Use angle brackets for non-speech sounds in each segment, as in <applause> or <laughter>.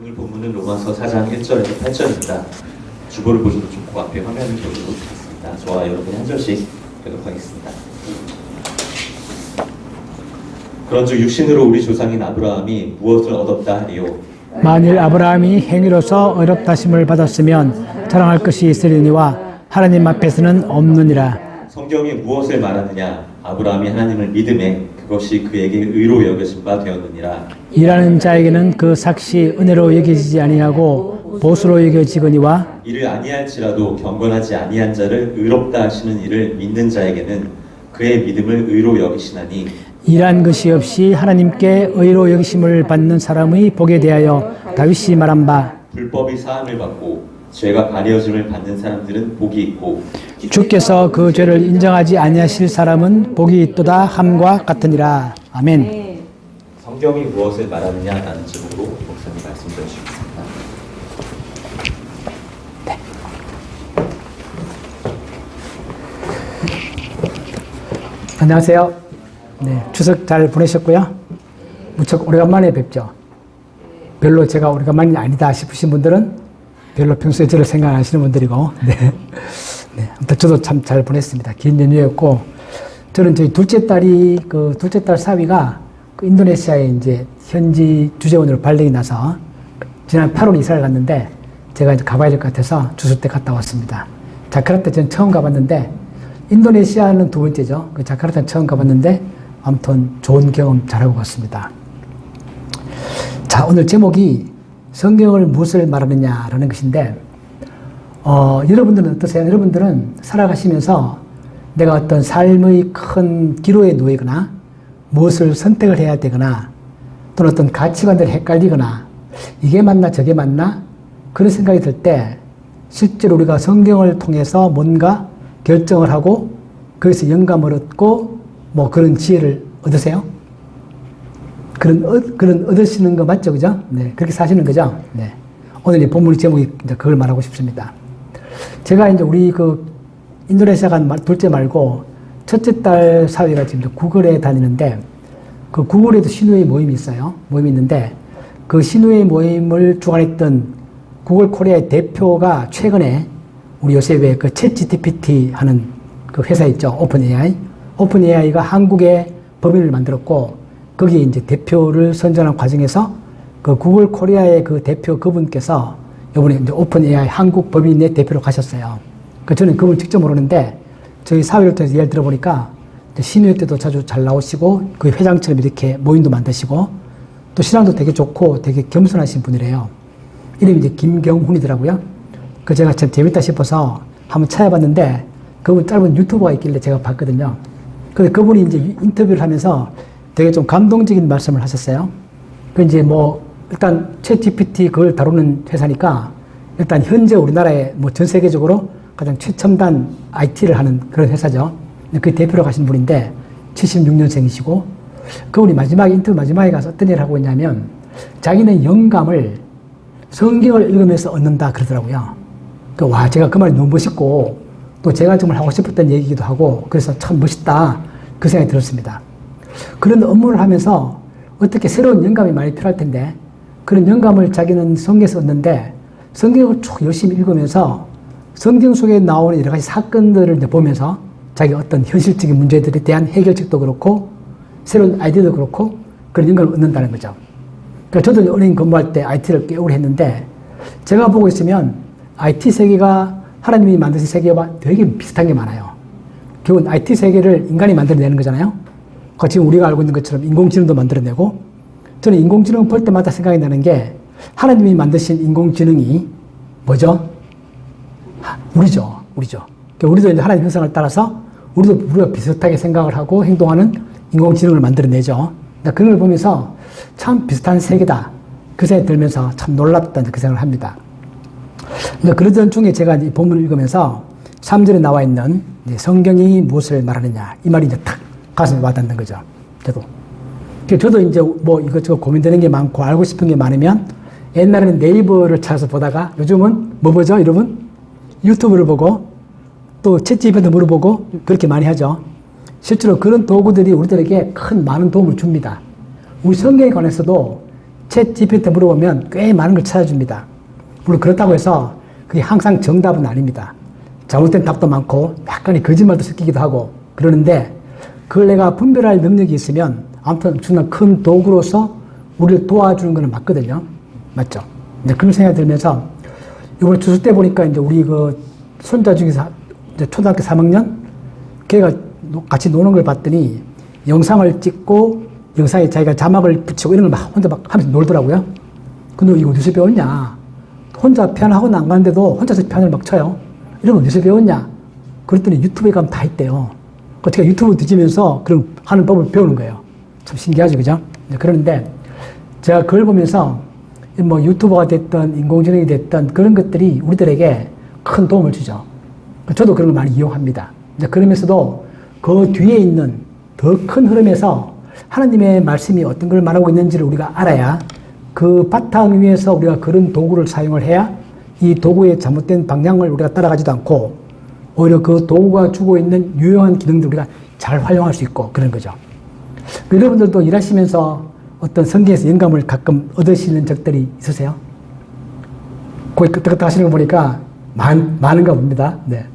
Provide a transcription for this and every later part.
오늘 본문은 로마서 4장 1절에서 8절입니다. 주보를 보셔도 좋고 앞에 화면을 보셔도 좋겠습니다. 저와 여러분이 한 절씩 교독하겠습니다. 그런즉 육신으로 우리 조상인 아브라함이 무엇을 얻었다 하리요 만일 아브라함이 행위로서 어렵다심을 받았으면 자랑할 것이 있으리니와 하나님 앞에서는 없느니라. 성경이 무엇을 말하느냐 아브라함이 하나님을 믿음에 그것이 그에게 의로 여겨진 바 되었느니라. 일하는 자에게는 그 삭시 은혜로 여기지 아니하고 보수로 여겨지거니와 이를 아니할지라도 경건하지 아니한 자를 의롭다 하시는 이를 믿는 자에게는 그의 믿음을 의로 여기시나니. 일한 것이 없이 하나님께 의로 여기심을 받는 사람의 복에 대하여 다윗이 말한 바 불법이 사함을 받고 죄가 가려짐을 받는 사람들은 복이 있고 주께서 그 죄를 인정하지 아니하실 사람은 복이 있도다 함과 같으니라. 아멘. 성경이 무엇을 말하느냐 라는 제목으로 목사님 말씀 들어주시겠습니다. 안녕하세요. 네, 추석 잘 보내셨고요. 무척 오래간만에 뵙죠. 별로 제가 오래간만이 아니다 싶으신 분들은 별로 평소에 저를 생각 안 하시는 분들이고, <laughs> 네. 네, 아무튼 저도 참 잘 보냈습니다. 긴 연휴였고, 저는 저희 둘째 딸이, 그 둘째 딸 사위가 그 인도네시아에 이제 현지 주재원으로 발령이 나서 지난 8월 이사를 갔는데 제가 이제 가봐야 될 것 같아서 주술 때 갔다 왔습니다. 자카르타 전 처음 가봤는데 인도네시아는 두 번째죠. 그 자카르타는 처음 가봤는데 아무튼 좋은 경험 잘하고 갔습니다. 자, 오늘 제목이 성경을 무엇을 말하느냐라는 것인데, 어, 여러분들은 어떠세요? 여러분들은 살아가시면서 내가 어떤 삶의 큰 기로에 놓이거나 무엇을 선택을 해야 되거나 또는 어떤 가치관들이 헷갈리거나 이게 맞나 저게 맞나 그런 생각이 들 때 실제로 우리가 성경을 통해서 뭔가 결정을 하고 거기서 영감을 얻고 뭐 그런 지혜를 얻으세요? 그런 얻, 그런 얻으시는 거 맞죠, 그죠? 네, 그렇게 사시는 거죠. 네, 오늘 이 본문 제목이 이제 그걸 말하고 싶습니다. 제가 이제 우리 그 인도네시아 간 말- 둘째 말고 첫째 딸 사위가 지금 구글에 다니는데 그 구글에도 신우의 모임이 있어요. 모임이 있는데 그 신우의 모임을 주관했던 구글 코리아의 대표가 최근에 우리 요새 왜 그 챗GPT 하는 그 회사 있죠. 오픈 AI. 오픈 AI가 한국에 법인을 만들었고 거기에 이제 대표를 선정하는 과정에서 그 구글 코리아의 그 대표 그분께서 이번에 이제 오픈 AI 한국 법인의 대표로 가셨어요. 그 저는 그분 직접 모르는데 저희 사회를 통해서 이야기를 들어보니까 신우회 때도 자주 잘 나오시고 그 회장처럼 이렇게 모임도 만드시고 또 신앙도 되게 좋고 되게 겸손하신 분이래요. 이름이 이제 김경훈이더라고요. 그 제가 참 재밌다 싶어서 한번 찾아봤는데 그분 짧은 유튜브가 있길래 제가 봤거든요. 근데 그분이 이제 인터뷰를 하면서 되게 좀 감동적인 말씀을 하셨어요. 그 이제 뭐 일단 챗 GPT 그걸 다루는 회사니까 일단 현재 우리나라에 뭐 전 세계적으로 가장 최첨단 IT를 하는 그런 회사죠. 그 대표로 가신 분인데 76년생이시고 그분이 마지막 인터뷰 마지막에 가서 어떤 얘기를 하고 있냐면 자기는 영감을 성경을 읽으면서 얻는다 그러더라고요. 그 와, 제가 그 말이 너무 멋있고 또 제가 정말 하고 싶었던 얘기기도 하고 그래서 참 멋있다 그 생각이 들었습니다. 그런 업무를 하면서 어떻게 새로운 영감이 많이 필요할 텐데 그런 영감을 자기는 성경에서 얻는데 성경을 쭉 열심히 읽으면서 성경 속에 나오는 여러 가지 사건들을 보면서 자기 어떤 현실적인 문제들에 대한 해결책도 그렇고 새로운 아이디어도 그렇고 그런 영감을 얻는다는 거죠. 그러니까 저도 은행 근무할 때 IT를 꽤 오래 했는데 제가 보고 있으면 IT 세계가 하나님이 만드신 세계와 되게 비슷한 게 많아요. 결국 IT 세계를 인간이 만들어내는 거잖아요. 그 지금 우리가 알고 있는 것처럼 인공지능도 만들어내고 저는 인공지능 볼 때마다 생각이 나는 게 하나님이 만드신 인공지능이 뭐죠? 하, 우리죠. 우리죠. 그러니까 우리도 이제 하나님 형상을 따라서 우리도 우리가 비슷하게 생각을 하고 행동하는 인공지능을 만들어내죠. 그걸 보면서 참 비슷한 세계다. 그 생각이 들면서 참 놀랍다. 그 생각을 합니다. 근데 그러던 중에 제가 이 본문을 읽으면서 3절에 나와 있는 성경이 무엇을 말하느냐. 이 말이 이제 탁 가슴에 와닿는 거죠. 저도. 그래서 저도 이제 뭐 이것저것 고민되는 게 많고 알고 싶은 게 많으면 옛날에는 네이버를 찾아서 보다가 요즘은 뭐 보죠, 여러분? 유튜브를 보고 또 챗GPT한테 물어보고 그렇게 많이 하죠. 실제로 그런 도구들이 우리들에게 큰 많은 도움을 줍니다. 우리 성경에 관해서도 챗 GPT한테 물어보면 꽤 많은 걸 찾아줍니다. 물론 그렇다고 해서 그게 항상 정답은 아닙니다. 잘못된 답도 많고 약간의 거짓말도 섞이기도 하고 그러는데 그걸 내가 분별할 능력이 있으면 아무튼 엄청난 큰 도구로서 우리를 도와주는 거는 맞거든요. 맞죠? 이제 그런 생각이 들면서 이번에 추수 때 보니까 이제 우리 그 손자 중에서 이제 초등학교 3학년 걔가 노- 같이 노는 걸 봤더니 영상을 찍고 영상에 자기가 자막을 붙이고 이런 걸 막 혼자 막 하면서 놀더라고요. 근데 이거 어디서 배웠냐? 혼자 학원 안 가는데도 혼자서 피아노를 막 쳐요. 이런 거 어디서 배웠냐? 그랬더니 유튜브에 가면 다 있대요. 그 제가 유튜브 뒤지면서 그런 하는 법을 배우는 거예요. 참 신기하죠, 그죠? 그러는데 제가 그걸 보면서 뭐 유튜버가 됐든 인공지능이 됐든 그런 것들이 우리들에게 큰 도움을 주죠. 저도 그런 걸 많이 이용합니다. 그러면서도 그 뒤에 있는 더 큰 흐름에서 하나님의 말씀이 어떤 걸 말하고 있는지를 우리가 알아야 그 바탕 위에서 우리가 그런 도구를 사용을 해야 이 도구의 잘못된 방향을 우리가 따라가지도 않고 오히려 그 도구가 주고 있는 유용한 기능들 우리가 잘 활용할 수 있고 그런 거죠. 여러분들도 일하시면서 어떤 성경에서 영감을 가끔 얻으시는 적들이 있으세요? 거의 끄떡끄떡 하시는 거 보니까 많, 많은가 봅니다. 네.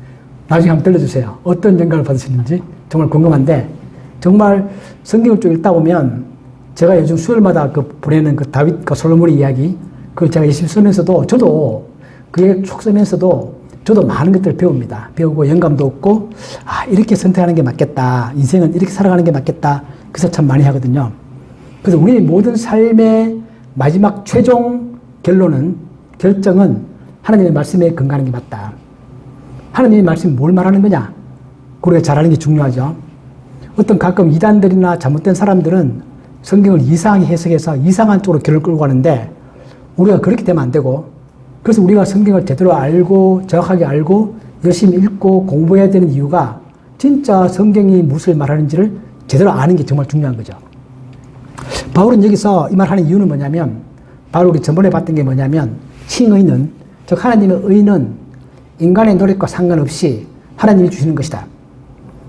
나중에 한번 들려주세요. 어떤 영감을 받으시는지 정말 궁금한데 정말 성경을 쭉 읽다 보면 제가 요즘 수요일마다 그 보내는 그 다윗과 솔로몬의 이야기 그걸 제가 열심히 쓰면서도 저도 그게 쭉 쓰면서도 저도 많은 것들을 배웁니다. 배우고 영감도 얻고 아 이렇게 선택하는 게 맞겠다. 인생은 이렇게 살아가는 게 맞겠다. 그래서 참 많이 하거든요. 그래서 우리 모든 삶의 마지막 최종 결론은 결정은 하나님의 말씀에 근거하는 게 맞다. 하나님의 말씀이 뭘 말하는 거냐? 우리가 잘 아는 게 중요하죠. 어떤 가끔 이단들이나 잘못된 사람들은 성경을 이상하게 해석해서 이상한 쪽으로 결을 끌고 가는데 우리가 그렇게 되면 안 되고 그래서 우리가 성경을 제대로 알고 정확하게 알고 열심히 읽고 공부해야 되는 이유가 진짜 성경이 무엇을 말하는지를 제대로 아는 게 정말 중요한 거죠. 바울은 여기서 이 말 하는 이유는 뭐냐면 우리 전번에 봤던 게 뭐냐면 칭의는 즉 하나님의 의는 인간의 노력과 상관없이 하나님이 주시는 것이다.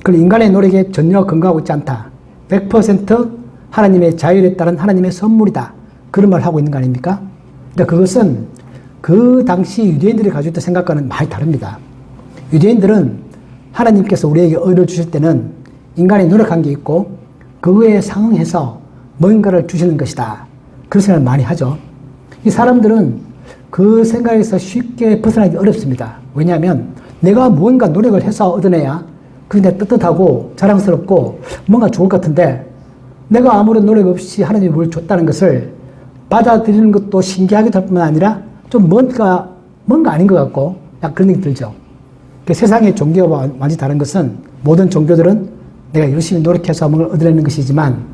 그 인간의 노력에 전혀 근거하고 있지 않다. 100% 하나님의 자율에 따른 하나님의 선물이다. 그런 말을 하고 있는 거 아닙니까? 근데 그것은 그 당시 유대인들이 가지고 있던 생각과는 많이 다릅니다. 유대인들은 하나님께서 우리에게 의를 주실 때는 인간이 노력한 게 있고 그거에 상응해서 뭔가를 주시는 것이다. 그런 생각을 많이 하죠. 이 사람들은 그 생각에서 쉽게 벗어나기 어렵습니다. 왜냐하면 내가 무언가 노력을 해서 얻어내야 그게 떳떳하고 자랑스럽고 뭔가 좋을 것 같은데 내가 아무런 노력 없이 하나님이 뭘 줬다는 것을 받아들이는 것도 신기하게 할 뿐만 아니라 좀 뭔가, 뭔가 아닌 것 같고 약 그런 느낌이 들죠. 그 세상의 종교와 완전히 다른 것은 모든 종교들은 내가 열심히 노력해서 뭔가 얻어내는 것이지만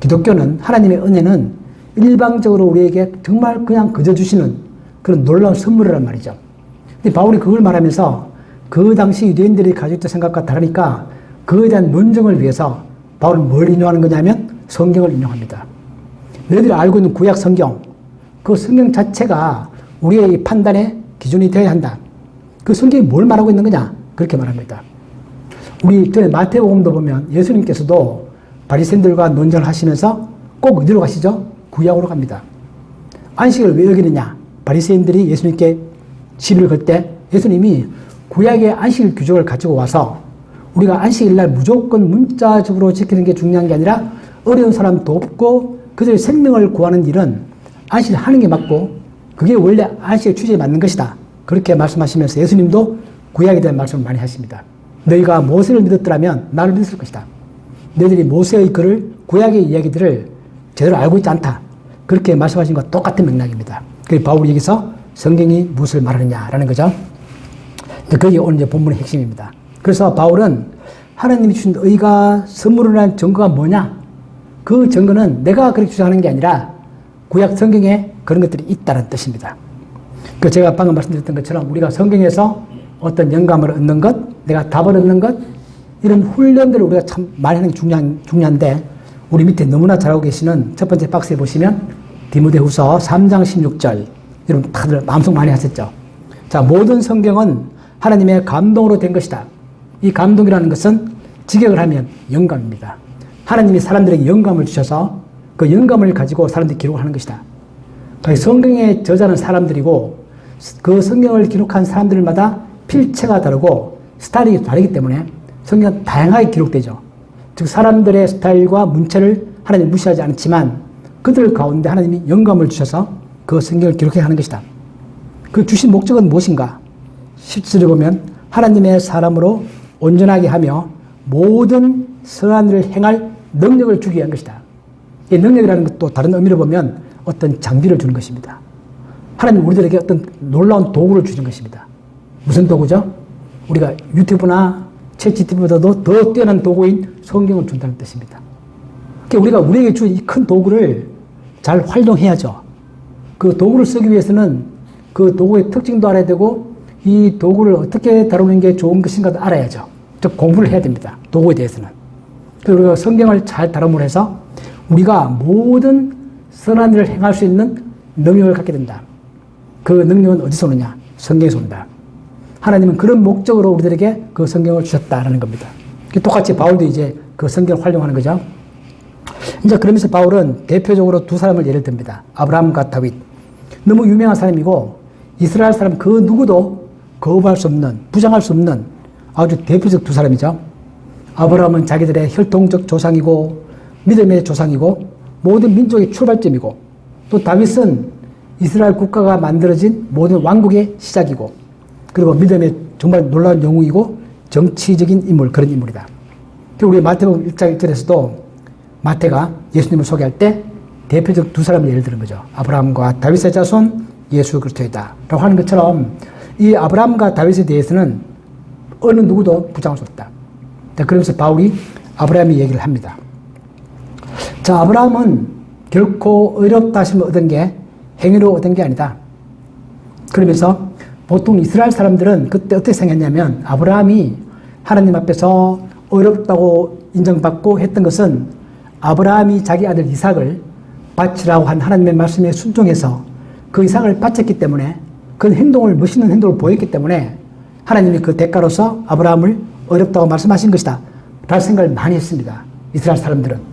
기독교는 하나님의 은혜는 일방적으로 우리에게 정말 그냥 그저 주시는 그런 놀라운 선물이란 말이죠. 근데 바울이 그걸 말하면서 그 당시 유대인들이 가지고 있던 생각과 다르니까 그에 대한 논증을 위해서 바울은 뭘 인용하는 거냐면 성경을 인용합니다. 너희들이 알고 있는 구약 성경, 그 성경 자체가 우리의 판단의 기준이 되어야 한다. 그 성경이 뭘 말하고 있는 거냐? 그렇게 말합니다. 우리 전에 마태복음도 보면 예수님께서도 바리새인들과 논쟁을 하시면서 꼭 어디로 가시죠? 구약으로 갑니다. 안식을 왜 여기느냐? 바리새인들이 예수님께 시비를 걸 때 예수님이 구약의 안식 규정을 가지고 와서 우리가 안식일 날 무조건 문자적으로 지키는 게 중요한 게 아니라 어려운 사람 돕고 그들의 생명을 구하는 일은 안식을 하는 게 맞고 그게 원래 안식의 취지에 맞는 것이다. 그렇게 말씀하시면서 예수님도 구약에 대한 말씀을 많이 하십니다. 너희가 모세를 믿었더라면 나를 믿었을 것이다. 너희들이 모세의 글을 구약의 이야기들을 제대로 알고 있지 않다. 그렇게 말씀하신 것과 똑같은 맥락입니다. 그 바울이 여기서 성경이 무엇을 말하느냐라는 거죠. 그게 오늘 이제 본문의 핵심입니다. 그래서 바울은 하나님이 주신 의가 선물을 한 증거가 뭐냐? 그 증거는 내가 그렇게 주장하는 게 아니라 구약 성경에 그런 것들이 있다는 뜻입니다. 그 제가 방금 말씀드렸던 것처럼 우리가 성경에서 어떤 영감을 얻는 것, 내가 답을 얻는 것, 이런 훈련들을 우리가 참 많이 하는 게 중요한, 중요한데, 우리 밑에 너무나 잘하고 계시는 첫 번째 박스에 보시면, 디모데 후서 3장 16절, 여러분 다들 마음속 많이 하셨죠? 자, 모든 성경은 하나님의 감동으로 된 것이다. 이 감동이라는 것은 직역을 하면 영감입니다. 하나님이 사람들에게 영감을 주셔서 그 영감을 가지고 사람들이 기록을 하는 것이다. 그 성경의 저자는 사람들이고 그 성경을 기록한 사람들마다 필체가 다르고 스타일이 다르기 때문에 성경은 다양하게 기록되죠. 즉 사람들의 스타일과 문체를 하나님 무시하지 않지만 그들 가운데 하나님이 영감을 주셔서 그 성경을 기록해 하는 것이다. 그 주신 목적은 무엇인가? 17절에 보면 하나님의 사람으로 온전하게 하며 모든 선한 일을 행할 능력을 주기 위한 것이다. 이 능력이라는 것도 다른 의미로 보면 어떤 장비를 주는 것입니다. 하나님 우리들에게 어떤 놀라운 도구를 주신 것입니다. 무슨 도구죠? 우리가 유튜브나 챗GTV보다도 더 뛰어난 도구인 성경을 준다는 뜻입니다. 그러니까 우리가 우리에게 준 이 큰 도구를 잘 활용해야죠. 그 도구를 쓰기 위해서는 그 도구의 특징도 알아야 되고 이 도구를 어떻게 다루는 게 좋은 것인가도 알아야죠. 즉 공부를 해야 됩니다. 도구에 대해서는. 그리고 우리가 성경을 잘 다rum으로 해서 우리가 모든 선한 일을 행할 수 있는 능력을 갖게 된다. 그 능력은 어디서 오느냐? 성경에서 온다. 하나님은 그런 목적으로 우리들에게 그 성경을 주셨다라는 겁니다. 똑같이 바울도 이제 그 성경을 활용하는 거죠. 이제 그러면서 바울은 대표적으로 두 사람을 예를 듭니다. 아브라함과 다윗. 너무 유명한 사람이고 이스라엘 사람 그 누구도 거부할 수 없는, 부정할 수 없는 아주 대표적 두 사람이죠. 아브라함은 자기들의 혈통적 조상이고 믿음의 조상이고 모든 민족의 출발점이고 또 다윗은 이스라엘 국가가 만들어진 모든 왕국의 시작이고 그리고 믿음의 정말 놀라운 영웅이고 정치적인 인물 그런 인물이다. 그리고 우리 마태복음 1장 1절에서도 마태가 예수님을 소개할 때 대표적 두 사람을 예를 드는 거죠. 아브라함과 다윗의 자손 예수 그리스도이다. 라고 하는 것처럼 이 아브라함과 다윗에 대해서는 어느 누구도 부정할 수 없다. 자, 그러면서 바울이 아브라함이 얘기를 합니다. 자, 아브라함은 결코 어렵다 하시면 얻은 게 행위로 얻은 게 아니다. 그러면서 보통 이스라엘 사람들은 그때 어떻게 생각했냐면 아브라함이 하나님 앞에서 어렵다고 인정받고 했던 것은 아브라함이 자기 아들 이삭을 바치라고 한 하나님의 말씀에 순종해서 그 이삭을 바쳤기 때문에 그 행동을 멋있는 행동을 보였기 때문에 하나님이 그 대가로서 아브라함을 어렵다고 말씀하신 것이다. 라는 생각을 많이 했습니다. 이스라엘 사람들은.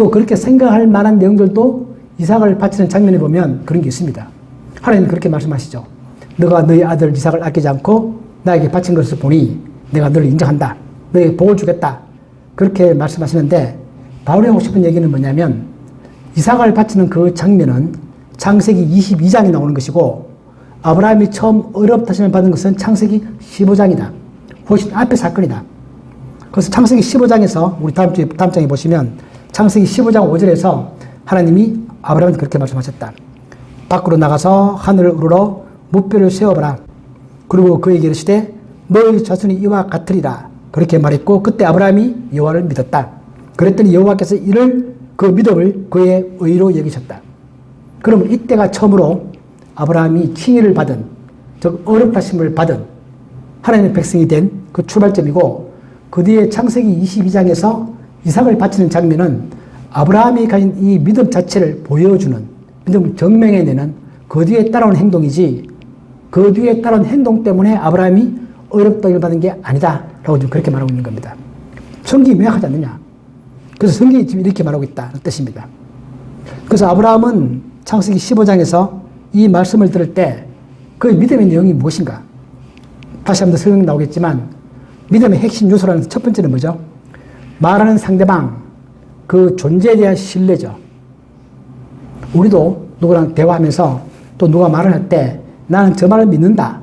또 그렇게 생각할 만한 내용들도 이삭을 바치는 장면에 보면 그런 게 있습니다. 하나님 그렇게 말씀하시죠. 너가 너희 아들 이삭을 아끼지 않고 나에게 바친 것을 보니 내가 너를 인정한다. 너에게 복을 주겠다. 그렇게 말씀하시는데 바울이 하고 싶은 얘기는 뭐냐면 이삭을 바치는 그 장면은 창세기 22장에 나오는 것이고 아브라함이 처음 어렵다심을 받은 것은 창세기 15장이다. 훨씬 앞의 사건이다. 그래서 창세기 15장에서 우리 다음 주에 다음 장에 보시면 창세기 15장 5절에서 하나님이 아브라함한테 그렇게 말씀하셨다. 밖으로 나가서 하늘을 우러러 무뼈를 세워봐라. 그리고 그에게 이르시되 너희 자손이 이와 같으리라. 그렇게 말했고 그때 아브라함이 여호와를 믿었다. 그랬더니 여호와께서 이를 그 믿음을 그의 의로 여기셨다. 그러면 이때가 처음으로 아브라함이 칭의를 받은 즉 어렵다심을 받은 하나님의 백성이 된 그 출발점이고 그 뒤에 창세기 22장에서 이삭을 바치는 장면은 아브라함이 가진 이 믿음 자체를 보여주는 믿음을 증명해내는 그 뒤에 따라온 행동이지 그 뒤에 따라온 행동 때문에 아브라함이 어렵다기를 받은 게 아니다 라고 지금 그렇게 말하고 있는 겁니다. 성경이 명확하지 않느냐. 그래서 성경이 지금 이렇게 말하고 있다는 뜻입니다. 그래서 아브라함은 창세기 15장에서 이 말씀을 들을 때 그 믿음의 내용이 무엇인가? 다시 한번 설명 나오겠지만 믿음의 핵심 요소라는 첫 번째는 뭐죠? 말하는 상대방 그 존재에 대한 신뢰죠. 우리도 누구랑 대화하면서 또 누가 말을 할 때 나는 저 말을 믿는다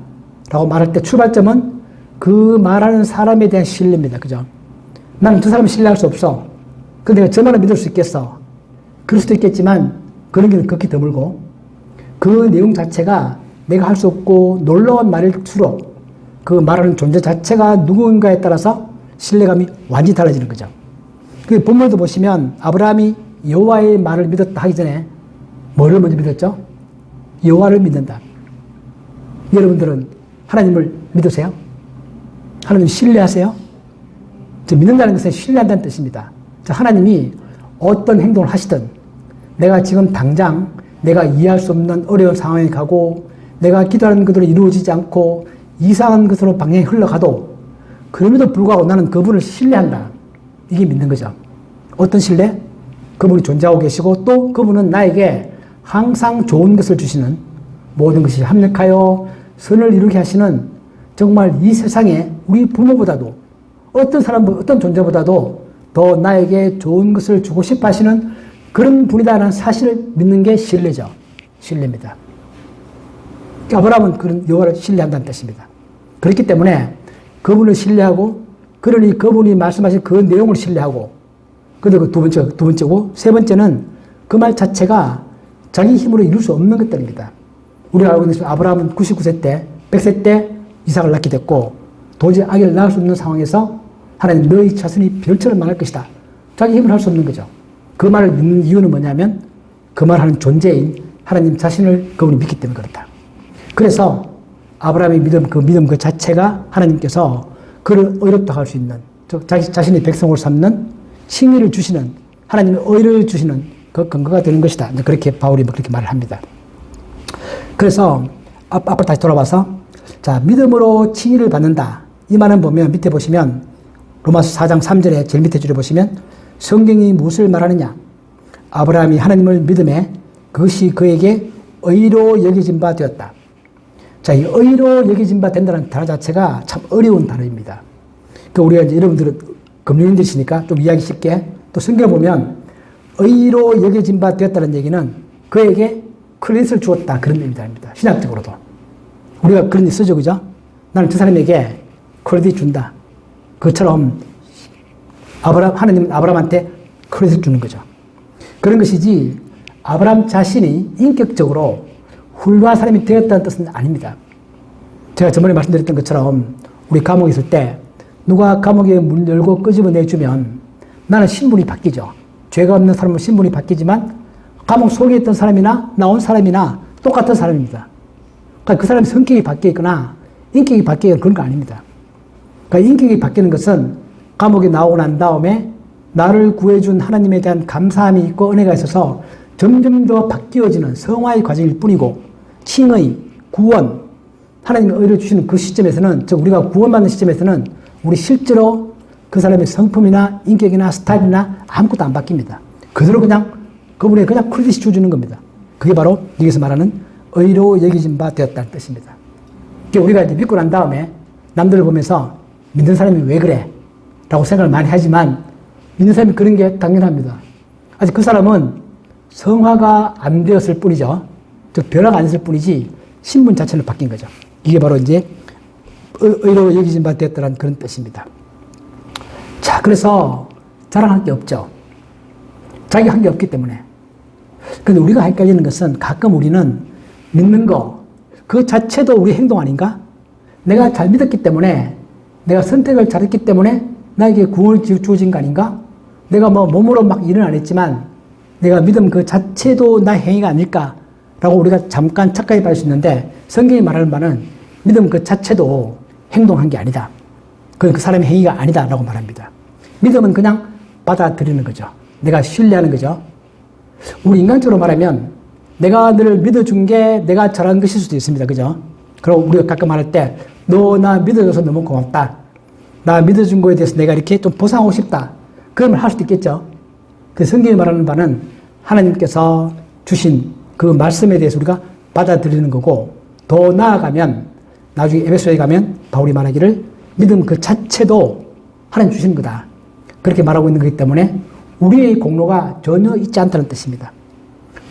라고 말할 때 출발점은 그 말하는 사람에 대한 신뢰입니다. 그죠? 나는 저 사람을 신뢰할 수 없어. 근데 내가 저 말을 믿을 수 있겠어. 그럴 수도 있겠지만 그런 게 극히 드물고 그 내용 자체가 내가 할 수 없고 놀라운 말일수록 그 말하는 존재 자체가 누구인가에 따라서 신뢰감이 완전히 달라지는 거죠. 그 본문도 보시면 아브라함이 여호와의 말을 믿었다 하기 전에 뭐를 먼저 믿었죠? 여호와를 믿는다. 여러분들은 하나님을 믿으세요? 하나님 신뢰하세요? 저 믿는다는 것은 신뢰한다는 뜻입니다. 저 하나님이 어떤 행동을 하시든 내가 지금 당장 내가 이해할 수 없는 어려운 상황에 가고 내가 기도하는 것대로 이루어지지 않고 이상한 것으로 방향이 흘러가도 그럼에도 불구하고 나는 그분을 신뢰한다. 이게 믿는 거죠. 어떤 신뢰? 그분이 존재하고 계시고 또 그분은 나에게 항상 좋은 것을 주시는 모든 것이 합력하여 선을 이루게 하시는 정말 이 세상에 우리 부모보다도 어떤 사람, 어떤 존재보다도 더 나에게 좋은 것을 주고 싶어 하시는 그런 분이다라는 사실을 믿는 게 신뢰죠. 신뢰입니다. 아브라함은 그런 여호와를 신뢰한다는 뜻입니다. 그렇기 때문에 그분을 신뢰하고 그러니 그분이 말씀하신 그 내용을 신뢰하고 그리고 그 두 번째 두 번째고 세 번째는 그 말 자체가 자기 힘으로 이룰 수 없는 것들입니다. 우리가 알고 있는 아브라함은 99세 때 100세 때 이삭을 낳게 됐고 도저히 아기를 낳을 수 없는 상황에서 하나님 너희 자손이 별처럼 많을 것이다. 자기 힘을 할 수 없는 거죠. 그 말을 믿는 이유는 뭐냐면 그 말하는 존재인 하나님 자신을 그분이 믿기 때문에 그렇다. 그래서 아브라함의 믿음, 그 믿음 그 자체가 하나님께서 그를 의롭다 할 수 있는, 즉, 자신의 백성을 삼는 칭의를 주시는, 하나님의 의를 주시는 그 근거가 되는 것이다. 그렇게 바울이 뭐 그렇게 말을 합니다. 그래서 앞, 앞으로 다시 돌아와서 자, 믿음으로 칭의를 받는다. 이 말은 보면 밑에 보시면 로마서 4장 3절에 제일 밑에 줄에 보시면 성경이 무엇을 말하느냐? 아브라함이 하나님을 믿음에 그것이 그에게 의로 여겨진 바 되었다. 자, 이 의로 여겨진 바 된다는 단어 자체가 참 어려운 단어입니다. 그 우리가 이제 여러분들은 금융인들이시니까 좀 이해하기 쉽게 또 성경 보면 의로 여겨진 바 되었다는 얘기는 그에게 크레딧을 주었다 그런 의미입니다. 신학적으로도 우리가 그런 일 쓰죠, 그죠? 나는 저 사람에게 크레딧 준다. 그처럼 아브람 하나님 아브라함한테 크레딧 주는 거죠. 그런 것이지 아브라함 자신이 인격적으로 훌륭한 사람이 되었다는 뜻은 아닙니다. 제가 저번에 말씀드렸던 것처럼 우리 감옥에 있을 때 누가 감옥에 문 열고 끄집어내주면 나는 신분이 바뀌죠. 죄가 없는 사람은 신분이 바뀌지만 감옥 속에 있던 사람이나 나온 사람이나 똑같은 사람입니다. 그러니까 그 사람의 성격이 바뀌어 있거나 인격이 바뀌어 그런 거 아닙니다. 그러니까 인격이 바뀌는 것은 감옥에 나오고 난 다음에 나를 구해준 하나님에 대한 감사함이 있고 은혜가 있어서 점점 더 바뀌어지는 성화의 과정일 뿐이고 칭의, 구원, 하나님의 의를 주시는 그 시점에서는 즉 우리가 구원받는 시점에서는 우리 실제로 그 사람의 성품이나 인격이나 스타일이나 아무것도 안 바뀝니다. 그대로 그냥 그분에 그냥 크레딧이 주어지는 겁니다. 그게 바로 여기서 말하는 의로 여기진 바 되었다는 뜻입니다. 그러니까 우리가 이제 믿고 난 다음에 남들을 보면서 믿는 사람이 왜 그래? 라고 생각을 많이 하지만 믿는 사람이 그런 게 당연합니다. 아직 그 사람은 성화가 안 되었을 뿐이죠. 즉, 변화가 안 됐을 뿐이지 신분 자체는 바뀐 거죠. 이게 바로 이제 의- 의로 여기진 바 되었다는 그런 뜻입니다. 자, 그래서 자랑할 게 없죠. 자기가 한게 없기 때문에. 근데 우리가 헷갈리는 것은 가끔 우리는 믿는 거, 그 자체도 우리 행동 아닌가? 내가 잘 믿었기 때문에, 내가 선택을 잘했기 때문에 나에게 구원을 주- 주어진 거 아닌가? 내가 뭐 몸으로 막 일은 안 했지만, 내가 믿음 그 자체도 나의 행위가 아닐까 라고 우리가 잠깐 착각해 볼수 있는데, 성경이 말하는 바는 믿음 그 자체도 행동한 게 아니다. 그건 그 사람의 행위가 아니다 라고 말합니다. 믿음은 그냥 받아들이는 거죠. 내가 신뢰하는 거죠. 우리 인간적으로 말하면 내가 너를 믿어준 게 내가 잘한 것일 수도 있습니다. 그죠? 그럼 우리가 가끔 말할 때, 너 나 믿어줘서 너무 고맙다. 나 믿어준 거에 대해서 내가 이렇게 좀 보상하고 싶다. 그러면 할 수도 있겠죠. 그 성경이 말하는 바는 하나님께서 주신 그 말씀에 대해서 우리가 받아들이는 거고, 더 나아가면, 나중에 에베소에 가면 바울이 말하기를 믿음 그 자체도 하나님 주신 거다. 그렇게 말하고 있는 거기 때문에 우리의 공로가 전혀 있지 않다는 뜻입니다.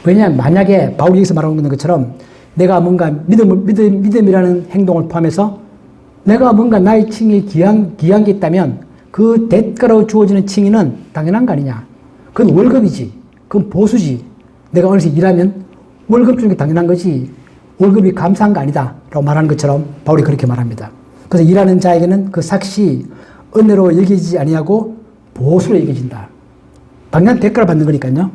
왜냐하면 만약에 바울이 여기서 말하고 있는 것처럼 내가 뭔가 믿음을, 믿음, 믿음이라는 행동을 포함해서 내가 뭔가 나의 칭이 기한, 기한 게 있다면 그 대가로 주어지는 칭의는 당연한 거 아니냐. 그건 월급이지. 그건 보수지. 내가 어느새 일하면 월급 주는 게 당연한 거지. 월급이 감사한 거 아니다. 라고 말하는 것처럼 바울이 그렇게 말합니다. 그래서 일하는 자에게는 그 삭시 은혜로 여기지 아니하고 보수로 여겨진다. 당연한 대가를 받는 거니까요.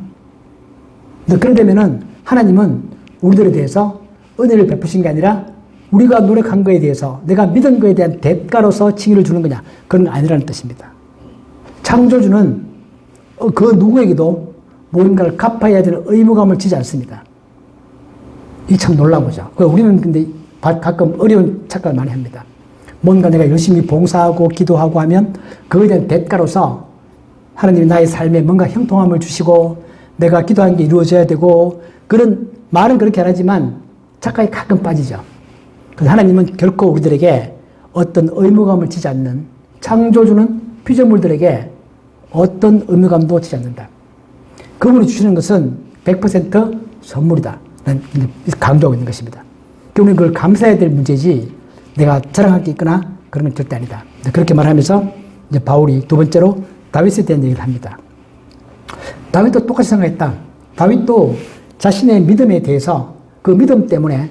근데 그러려면은 하나님은 우리들에 대해서 은혜를 베푸신 게 아니라 우리가 노력한 거에 대해서 내가 믿은 거에 대한 대가로서 칭의를 주는 거냐. 그건 아니라는 뜻입니다. 창조주는 어, 그 누구에게도 뭔가를 갚아야 되는 의무감을 지지 않습니다. 이참 놀라운 거죠. 그 우리는 근데 바- 가끔 어려운 착각을 많이 합니다. 뭔가 내가 열심히 봉사하고 기도하고 하면 그거에 대한 대가로서 하나님이 나의 삶에 뭔가 형통함을 주시고 내가 기도한 게 이루어져야 되고 그런 말은 그렇게 안 하지만 착각이 가끔 빠지죠. 그래서 하나님은 결코 우리들에게 어떤 의무감을 지지 않는 창조주는 피조물들에게 어떤 의무감도 지지 않는다. 그분이 주시는 것은 100% 선물이다. 는 강조하고 있는 것입니다. 그러니 그걸 감사해야 될 문제지 내가 자랑할 게 있거나 그런 건 절대 아니다. 그렇게 말하면서 이제 바울이 두 번째로 다윗에 대한 얘기를 합니다. 다윗도 똑같이 생각했다. 다윗도 자신의 믿음에 대해서 그 믿음 때문에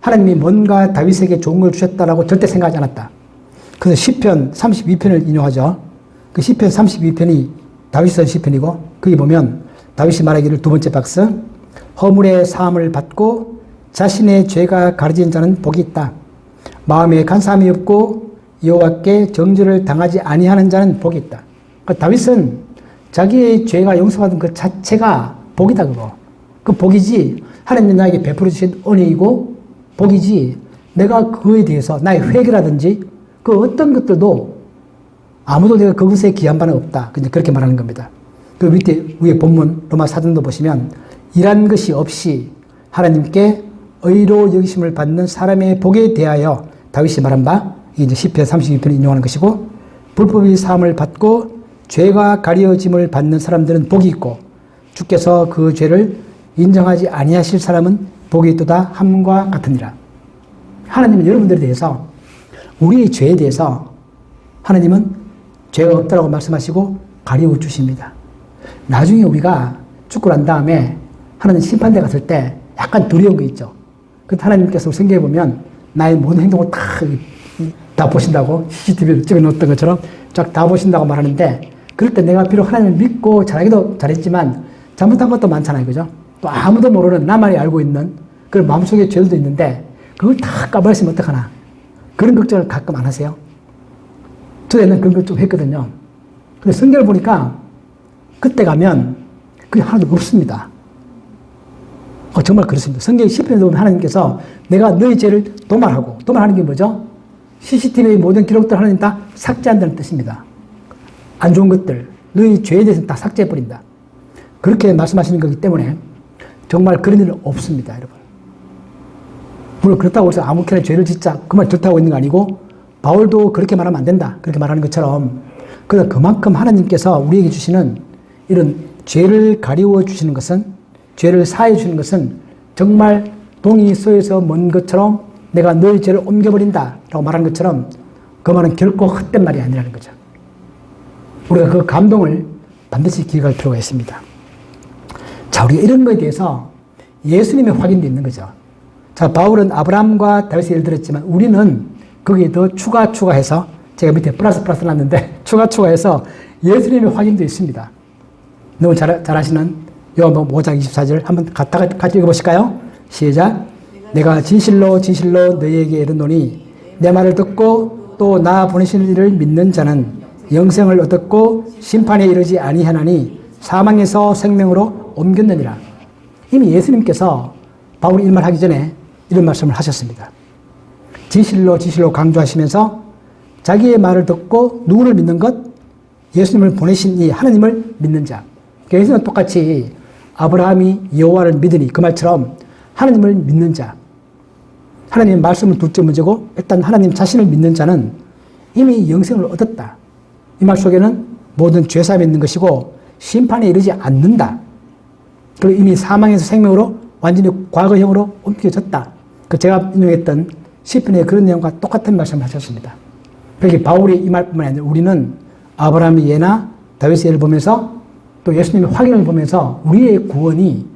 하나님이 뭔가 다윗에게 좋은 걸 주셨다라고 절대 생각하지 않았다. 그래서 시편 32편을 인용하죠. 그 시편 32편이 다윗 선 시편이고 거기 보면 다윗이 말하기를 두 번째 박스 허물의 사함을 받고 자신의 죄가 가려진 자는 복이 있다. 마음에 간사함이 없고 여호와께 정죄를 당하지 아니하는 자는 복이 있다. 그러니까 다윗은 자기의 죄가 용서받은 그 자체가 복이다 그거. 그 복이지 하나님이 나에게 베풀어 주신 은혜이고 복이지 내가 그거에 대해서 나의 회개라든지 그 어떤 것들도 아무도 내가 그것에 기한 바는 없다. 그냥 그렇게 말하는 겁니다. 그 밑에 위에 본문 로마 사전도 보시면 일한 것이 없이 하나님께 의로 여기심을 받는 사람의 복에 대하여 다윗이 말한 바 이제 시편 32편을 인용하는 것이고 불법의 사함을 받고 죄가 가려짐을 받는 사람들은 복이 있고 주께서 그 죄를 인정하지 아니하실 사람은 복이 있도다 함과 같으니라. 하나님은 여러분들에 대해서 우리의 죄에 대해서 하나님은 죄가 없다라고 말씀하시고 가리워 주십니다. 나중에 우리가 죽고 난 다음에 하나님 심판대 갔을 때 약간 두려운 게 있죠. 그 하나님께서 생각해 보면 나의 모든 행동을 다, 다 보신다고 CCTV를 찍어 놓았던 것처럼 쫙 다 보신다고 말하는데 그럴 때 내가 비록 하나님을 믿고 잘하기도 잘했지만 잘못한 것도 많잖아요. 그죠? 또 아무도 모르는 나만이 알고 있는 그런 마음속에 죄도 있는데 그걸 다 까버렸으면 어떡하나. 그런 걱정을 가끔 안 하세요? 저 옛날에 그런 거좀 했거든요. 근데 성경을 보니까 그때 가면 그게 하나도 없습니다. 어, 정말 그렇습니다. 성경 10편에 보면 하나님께서 내가 너희 죄를 도말하고, 도말하는 게 뭐죠? CCTV의 모든 기록들 하나님 다 삭제한다는 뜻입니다. 안 좋은 것들, 너희 죄에 대해서 다 삭제해버린다. 그렇게 말씀하시는 거기 때문에 정말 그런 일은 없습니다, 여러분. 물론 그렇다고 해서 아무렇게나 죄를 짓자, 그 말 좋다고 있는 거 아니고, 바울도 그렇게 말하면 안 된다. 그렇게 말하는 것처럼, 그래서 그만큼 하나님께서 우리에게 주시는 이런 죄를 가리워 주시는 것은, 죄를 사해 주시는 것은 정말 동이 쏘여서 먼 것처럼 내가 너의 죄를 옮겨버린다. 라고 말하는 것처럼, 그 말은 결코 헛된 말이 아니라는 거죠. 우리가 그 감동을 반드시 기억할 필요가 있습니다. 자, 우리가 이런 거에 대해서 예수님의 확인도 있는 거죠. 자, 바울은 아브라함과 다윗의 예를 들었지만 우리는 거기에 더 추가 추가해서 제가 밑에 플러스 플러스 놨는데 <laughs> 추가 추가해서 예수님의 확인도 있습니다. 너무 잘, 잘 아시는 요한복음 5장 24절 한번 같이, 같이 읽어보실까요? 시작. 내가 진실로 진실로 너희에게 이르노니 내 말을 듣고 또 나 보내신 이를 믿는 자는 영생을 얻었고 심판에 이르지 아니하나니 사망에서 생명으로 옮겼느니라. 이미 예수님께서 바울이 이말 하기 전에 이런 말씀을 하셨습니다. 진실로 진실로 강조하시면서 자기의 말을 듣고 누구를 믿는 것? 예수님을 보내신 이 하나님을 믿는 자. 예수님은 똑같이 아브라함이 여호와를 믿으니 그 말처럼 하나님을 믿는 자. 하나님의 말씀을 둘째 문제고 일단 하나님 자신을 믿는 자는 이미 영생을 얻었다. 이 말 속에는 모든 죄사함이 있는 것이고 심판에 이르지 않는다. 그리고 이미 사망에서 생명으로 완전히 과거형으로 옮겨졌다. 그 제가 인용했던 시편의 그런 내용과 똑같은 말씀을 하셨습니다. 그렇게 바울이 이 말뿐만 아니라 우리는 아브라함의 예나 다윗의 예를 보면서 또 예수님의 확인을 보면서 우리의 구원이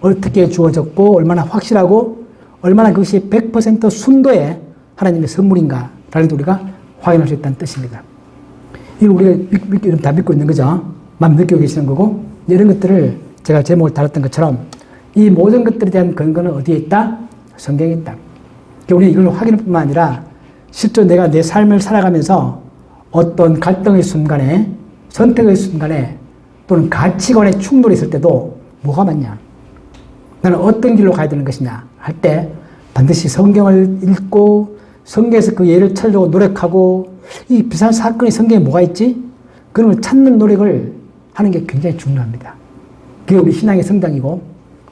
어떻게 주어졌고 얼마나 확실하고 얼마나 그것이 100% 순도의 하나님의 선물인가라는 걸 우리가 확인할 수 있다는 뜻입니다. 이거 우리가 믿, 믿, 다 믿고 있는 거죠. 마음 느끼고 계시는 거고 이런 것들을 제가 제목을 달았던 것처럼 이 모든 것들에 대한 근거는 어디에 있다? 성경에 있다. 그러니까 우리 이걸 확인할 뿐만 아니라 실제 내가 내 삶을 살아가면서 어떤 갈등의 순간에 선택의 순간에 또는 가치관의 충돌이 있을 때도 뭐가 맞냐? 나는 어떤 길로 가야 되는 것이냐? 할 때 반드시 성경을 읽고 성경에서 그 예를 찾으려고 노력하고 이 비슷한 사건이 성경에 뭐가 있지? 그런 걸 찾는 노력을 하는 게 굉장히 중요합니다. 그게 우리 신앙의 성장이고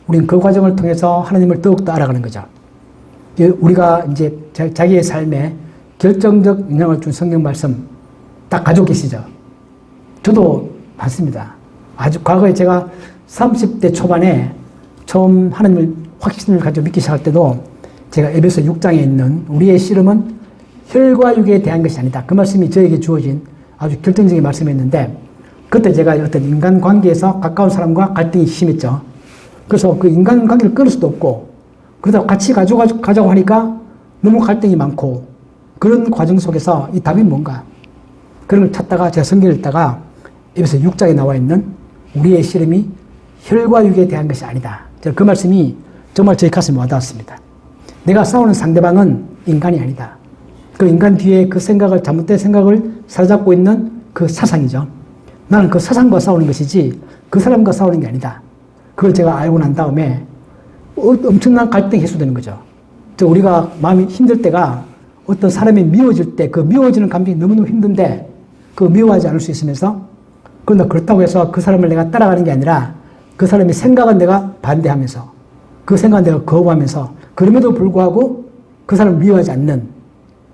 우리는 그 과정을 통해서 하나님을 더욱더 알아가는 거죠. 이 우리가 이제 자- 자기의 삶에 결정적 영향을 준 성경 말씀 딱 가지고 계시죠. 저도 봤습니다. 아주 과거에 제가 30대 초반에 처음 하나님을 확신을 가지고 믿기 시작할 때도 제가 에베소 6장에 있는 우리의 씨름은 혈과 육에 대한 것이 아니다. 그 말씀이 저에게 주어진 아주 결정적인 말씀이었는데 그때 제가 어떤 인간 관계에서 가까운 사람과 갈등이 심했죠. 그래서 그 인간 관계를 끊을 수도 없고 그러다 같이 가져가, 가자고 하니까 너무 갈등이 많고 그런 과정 속에서 이 답이 뭔가 그런 걸 찾다가 제가 성경을 읽다가 에베소 6장에 나와 있는 우리의 씨름이 혈과 육에 대한 것이 아니다. 그 말씀이 정말 저희 가슴에 와닿았습니다. 내가 싸우는 상대방은 인간이 아니다. 그 인간 뒤에 그 생각을 잘못된 생각을 사로잡고 있는 그 사상이죠. 나는 그 사상과 싸우는 것이지 그 사람과 싸우는 게 아니다. 그걸 제가 알고 난 다음에 어- 엄청난 갈등이 해소되는 거죠. 저 우리가 마음이 힘들 때가 어떤 사람이 미워질 때 그 미워지는 감정이 너무너무 힘든데 그 미워하지 않을 수 있으면서 그런다 그렇다고 해서 그 사람을 내가 따라가는 게 아니라 그 사람의 생각은 내가 반대하면서 그 생각은 내가 거부하면서 그럼에도 불구하고 그 사람을 미워하지 않는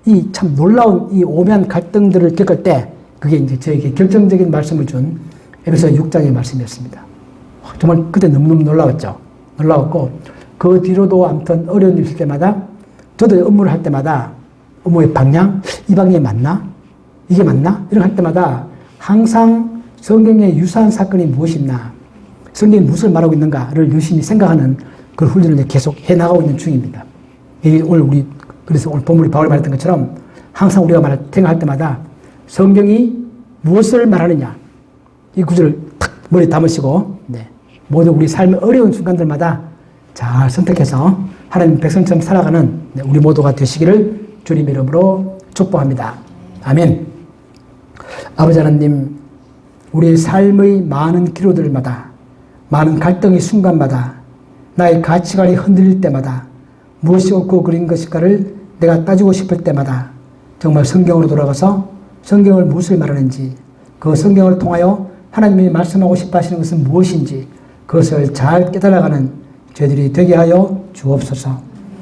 이 참 놀라운 이 오묘한 갈등들을 겪을 때 그게 이제 저에게 결정적인 말씀을 준 에베소 6장의 말씀이었습니다. 정말 그때 너무너무 놀라웠죠. 놀라웠고 그 뒤로도 아무튼 어려운 일 있을 때마다 저도 업무를 할 때마다 업무의 방향 이 방향이 맞나 이게 맞나 이런 할 때마다 항상 성경에 유사한 사건이 무엇이 있나 성경이 무엇을 말하고 있는가를 열심히 생각하는 그런 훈련을 계속 해 나가고 있는 중입니다. 오늘 우리 그래서 오늘 본문이 바울이 말했던 것처럼 항상 우리가 말할 생각할 때마다 성경이 무엇을 말하느냐 이 구절을 탁 머리에 담으시고 네. 모두 우리 삶의 어려운 순간들마다 잘 선택해서 하나님 백성처럼 살아가는 네, 우리 모두가 되시기를 주님 이름으로 축복합니다. 아멘. 아버지 하나님, 우리의 삶의 많은 기로들마다, 많은 갈등의 순간마다, 나의 가치관이 흔들릴 때마다, 무엇이 옳고 그린 것일까를 내가 따지고 싶을 때마다, 정말 성경으로 돌아가서 성경을 무엇을 말하는지, 그 성경을 통하여 하나님이 말씀하고 싶어 하시는 것은 무엇인지, 그것을 잘 깨달아가는 저희들이 되게 하여 주옵소서.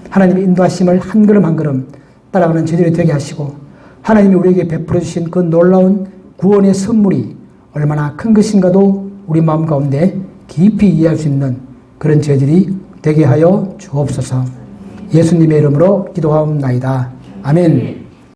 하나님의 인도하심을 한 걸음 한 걸음 따라가는 저희들이 되게 하시고, 하나님이 우리에게 베풀어 주신 그 놀라운 구원의 선물이 얼마나 큰 것인가도 우리 마음 가운데 깊이 이해할 수 있는 그런 저희들이 되게 하여 주옵소서. 예수님의 이름으로 기도하옵나이다. 아멘.